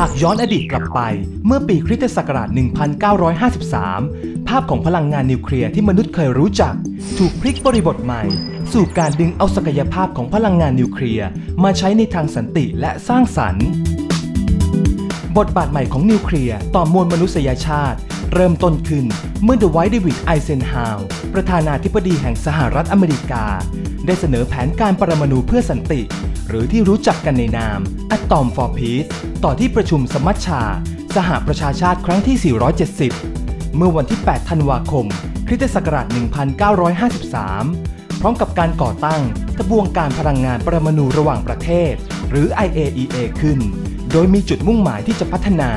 หากย้อนอดีตกลับไปเมื่อปีคริสตศักราช 1953 ภาพของพลังงานนิวเคลียร์ที่มนุษย์เคยรู้จัก ถูกพลิกบริบทใหม่ สู่การดึงเอาศักยภาพของพลังงานนิวเคลียร์มาใช้ในทางสันติและสร้างสรรค์ บทบาทใหม่ของนิวเคลียร์ต่อมวลมนุษยชาติ เริ่มต้นขึ้นเมื่อเดวท์เดวิดไอเซนฮาวประธานาธิบดีแห่งสหรัฐอเมริกา ได้เสนอแผนการปรมาณูเพื่อสันติ หรือที่รู้จักกันในนาม Atom for Peace ต่อที่ประชุมสมัชชา สหประชาชาติครั้งที่ 470 เมื่อวันที่ 8 ธันวาคม คริสตศักราช 1953 พร้อมกับการก่อตั้งกระบวนการพลังงานปรมาณูระหว่างประเทศ หรือ IAEA ขึ้น โดยมีจุดมุ่งหมายที่จะพัฒนา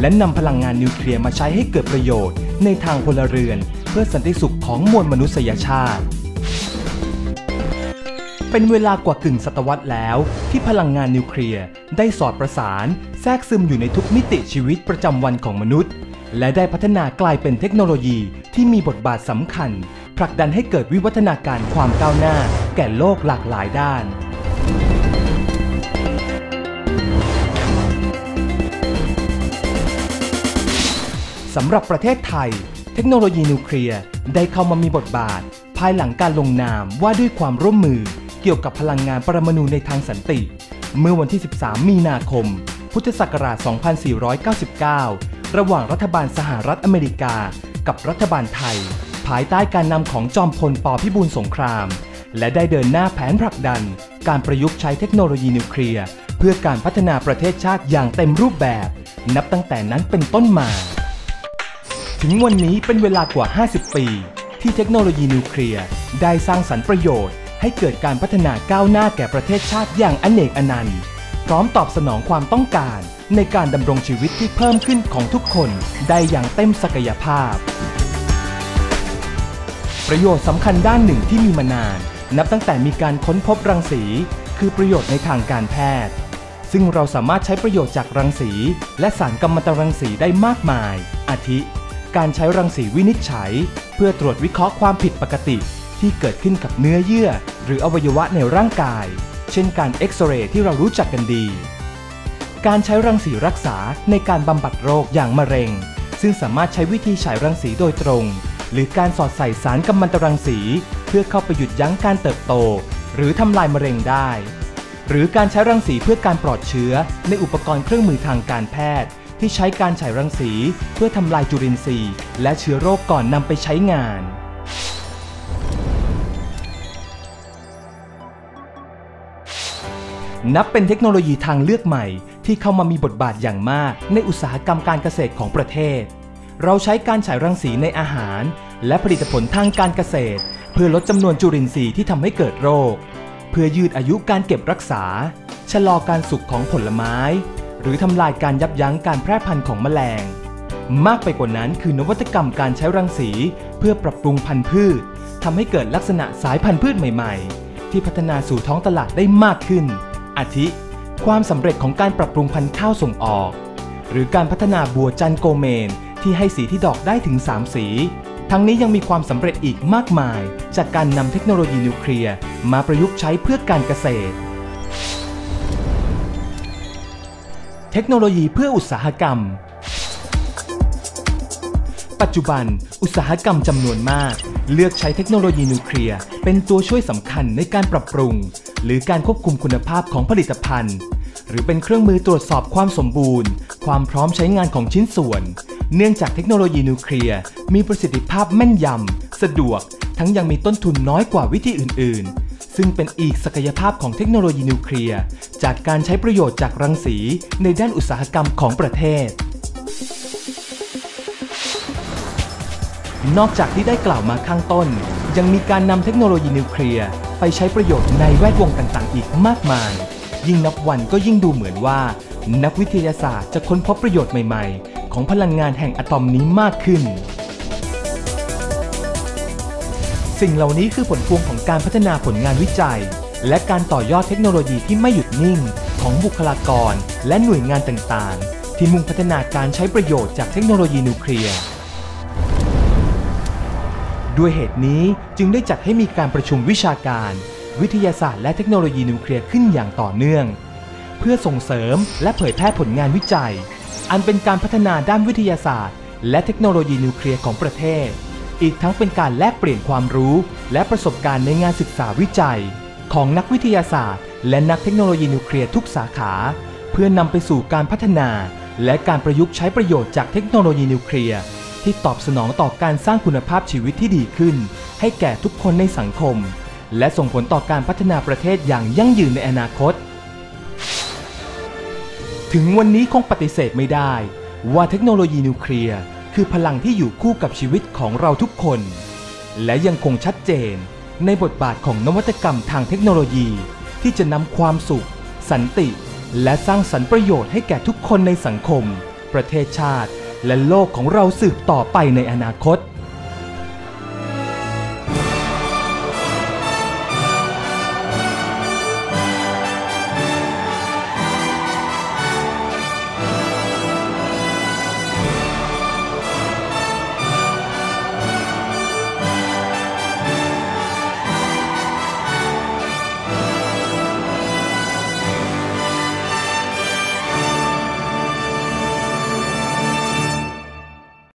และนำพลังงานนิวเคลียร์มาใช้ให้เกิดประโยชน์ ในทางพลเรือน เพื่อสันติสุขของมวลมนุษยชาติ เป็นเวลากว่ากึ่งศตวรรษแล้ว ที่พลังงานนิวเคลียร์ได้สอดประสาน แทรกซึมอยู่ในทุกมิติชีวิตประจำวันของมนุษย์ และได้พัฒนากลายเป็นเทคโนโลยีที่มีบทบาทสำคัญ ผลักดันให้เกิดวิวัฒนาการความก้าวหน้า แก่โลกหลากหลายด้านสำหรับประเทศไทย เทคโนโลยีนิวเคลียร์ได้เข้ามามีบทบาท ภายหลังการลงนามว่าด้วยความร่วมมือ เกี่ยวกับพลังงานปรมาณูในทางสันติ เมื่อวันที่ 13 มีนาคม พุทธศักราช 2499 ระหว่างรัฐบาลสหรัฐอเมริกา กับรัฐบาลไทย ภายใต้การนำของจอมพลปพิบูลสงคราม และได้เดินหน้าแผนผลักดัน การประยุกต์ใช้เทคโนโลยีนิวเคลียร์เพื่อการพัฒนาประเทศชาติอย่างเต็มรูปแบบ นับตั้งแต่นั้นเป็นต้นมา ถึงวันนี้เป็นเวลากว่า 50 ปี ที่เทคโนโลยีนิวเคลียร์ได้สร้างสรรค์ประโยชน์ ให้เกิดการพัฒนาก้าวหน้าแก่ประเทศชาติอย่างอเนกอนันต์ พร้อมตอบสนองความต้องการ ในการดำรงชีวิตที่เพิ่มขึ้นของทุกคนได้อย่างเต็มศักยภาพ ประโยชน์สำคัญด้านหนึ่งที่มีมานาน นับตั้งแต่มีการค้นพบรังสี คือประโยชน์ในทางการแพทย์ ซึ่งเราสามารถใช้ประโยชน์จากรังสี และสารกัมมันตรังสีได้มากมาย อาทิ การใช้รังสีวินิจฉัย เพื่อตรวจวิเคราะห์ความผิดปกติที่เกิดขึ้นกับเนื้อเยื่อ หรืออวัยวะในร่างกาย เช่นการเอ็กซเรย์ที่เรารู้จักกันดี การใช้รังสีรักษาในการบำบัดโรคอย่างมะเร็ง ซึ่งสามารถใช้วิธีฉายรังสีโดยตรง หรือการสอดใส่สารกัมมันตรังสี เพื่อเข้าไปหยุดยั้งการเติบโต หรือทำลายมะเร็งได้ หรือการใช้รังสีเพื่อการปลอดเชื้อ ในอุปกรณ์เครื่องมือทางการแพทย์ ที่ใช้การฉายรังสี เพื่อทำลายจุลินทรีย์ และเชื้อโรคก่อนนำไปใช้งาน นับเป็นเทคโนโลยีทางเลือกใหม่ ที่เข้ามามีบทบาทอย่างมากในอุตสาหกรรมการเกษตรของประเทศ เราใช้การฉายรังสีในอาหาร และผลิตผลทางการเกษตร เพื่อลดจำนวนจุลินทรีย์ที่ทำให้เกิดโรค เพื่อยืดอายุการเก็บรักษา ชะลอการสุกของผลไม้ หรือทำลายการยับยั้งการแพร่พันธุ์ของแมลง มากไปกว่านั้นคือนวัตกรรมการใช้รังสี เพื่อปรับปรุงพันธุ์พืชทำให้เกิดลักษณะสายพันธุ์พืชใหม่ ๆ ที่พัฒนาสู่ท้องตลาดได้มากขึ้น อาทิ ความสำเร็จของการปรับปรุงพันธุ์ข้าวส่งออก หรือการพัฒนาบัวจันโกเมน ที่ให้สีที่ดอกได้ถึง 3 สี ทั้งนี้ยังมีความสำเร็จอีกมากมาย จากการนำเทคโนโลยีนิวเคลียร์มาประยุกต์ใช้เพื่อการเกษตร เทคโนโลยีเพื่ออุตสาหกรรม ปัจจุบัน อุตสาหกรรมจำนวนมาก เลือกใช้เทคโนโลยีนิวเคลียร์เป็นตัวช่วยสำคัญในการปรับปรุง หรือการควบคุมคุณภาพของผลิตภัณฑ์ หรือเป็นเครื่องมือตรวจสอบความสมบูรณ์ ความพร้อมใช้งานของชิ้นส่วน เนื่องจากเทคโนโลยีนิวเคลียร์มีประสิทธิภาพแม่นยำ สะดวก ทั้งยังมีต้นทุนน้อยกว่าวิธีอื่น ๆ ซึ่งเป็นอีกศักยภาพของเทคโนโลยีนิวเคลียร์จากการใช้ประโยชน์จากรังสีในด้านอุตสาหกรรมของประเทศนอกจากที่ได้กล่าวมาข้างต้น ยังมีการนำเทคโนโลยีนิวเคลียร์ ไปใช้ประโยชน์ในแวดวงต่างๆ อีกมากมาย ยิ่งนับวันก็ยิ่งดูเหมือนว่า นักวิทยาศาสตร์จะค้นพบประโยชน์ใหม่ๆ ของพลังงานแห่งอะตอมนี้มากขึ้น สิ่งเหล่านี้คือผลพวงของการพัฒนาผลงานวิจัย และการต่อยอดเทคโนโลยีที่ไม่หยุดนิ่ง ของบุคลากร และหน่วยงานต่างๆ ที่มุ่งพัฒนาการใช้ประโยชน์จากเทคโนโลยีนิวเคลียร์ ด้วยเหตุนี้จึงได้จัดให้มีการประชุมวิชาการ วิทยาศาสตร์และเทคโนโลยีนิวเคลียร์ขึ้นอย่างต่อเนื่อง เพื่อส่งเสริมและเผยแพร่ผลงานวิจัย อันเป็นการพัฒนาด้านวิทยาศาสตร์ และเทคโนโลยีนิวเคลียร์ของประเทศ อีกทั้งเป็นการแลกเปลี่ยนความรู้ และประสบการณ์ในงานศึกษาวิจัย ของนักวิทยาศาสตร์ และนักเทคโนโลยีนิวเคลียร์ทุกสาขา เพื่อนำไปสู่การพัฒนา และการประยุกต์ใช้ประโยชน์จากเทคโนโลยีนิวเคลียร์ ที่ตอบสนองต่อการสร้างคุณภาพชีวิตที่ดีขึ้น ให้แก่ทุกคนในสังคม และส่งผลต่อการพัฒนาประเทศอย่างยั่งยืนในอนาคต ถึงวันนี้คงปฏิเสธไม่ได้ ว่าเทคโนโลยีนิวเคลียร์คือพลังที่อยู่คู่กับชีวิตของเราทุกคน และยังคงชัดเจน ในบทบาทของนวัตกรรมทางเทคโนโลยี ที่จะนำความสุข สันติ และสร้างสรรค์ประโยชน์ให้แก่ทุกคนในสังคม ประเทศชาติ และโลกของเราสืบต่อไปในอนาคต